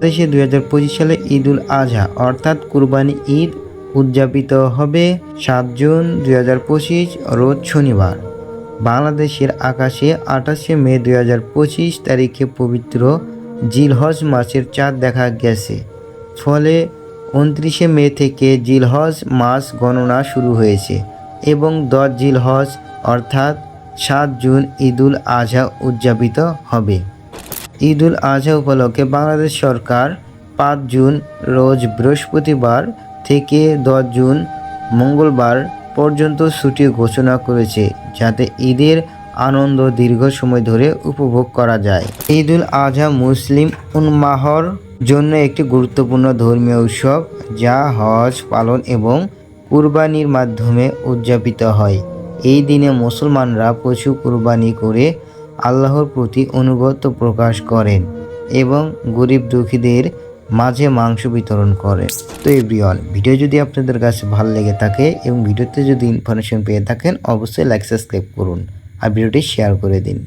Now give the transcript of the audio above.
দেশে দুই হাজার পঁচিশ সালে ঈদ উল আজহা, অর্থাৎ কুরবানি ঈদ, উদযাপিত হবে সাত জুন দুই হাজার পঁচিশ, রোজ শনিবার। বাংলাদেশের আকাশে আঠাশে মে দুই হাজার পঁচিশ তারিখে পবিত্র জিলহজ মাসের চাঁদ দেখা গেছে। ফলে উনত্রিশে মে থেকে জিলহজ মাস গণনা শুরু হয়েছে এবং দশ জিলহজ, অর্থাৎ সাত জুন ঈদুল আজহা উদযাপিত হবে। ঈদুল আজহা উপলক্ষে বাংলাদেশ সরকার পাঁচ জুন রোজ বৃহস্পতিবার থেকে দশ জুন মঙ্গলবার পর্যন্ত ছুটি ঘোষণা করেছে, যাতে ঈদের আনন্দ দীর্ঘ সময় ধরে উপভোগ করা যায়। ঈদুল আজহা মুসলিম উন্মাহর জন্য একটি গুরুত্বপূর্ণ ধর্মীয় উৎসব, যা হজ পালন এবং কুরবানির মাধ্যমে উদযাপিত হয়। এই দিনে মুসলমানরা পশু কুরবানি করে আল্লাহর প্রতি অনুগত প্রকাশ করেন এবং গরিব দুঃখীদের মাঝে মাংস বিতরণ করে তো এভরিওয়ান, ভিডিও যদি আপনাদের কাছে ভালো লেগে থাকে এবং ভিডিওতে যদি ইনফরমেশন পেয়ে থাকেন, অবশ্যই লাইক সাবস্ক্রাইব করুন আর ভিডিওটি শেয়ার করে দিন।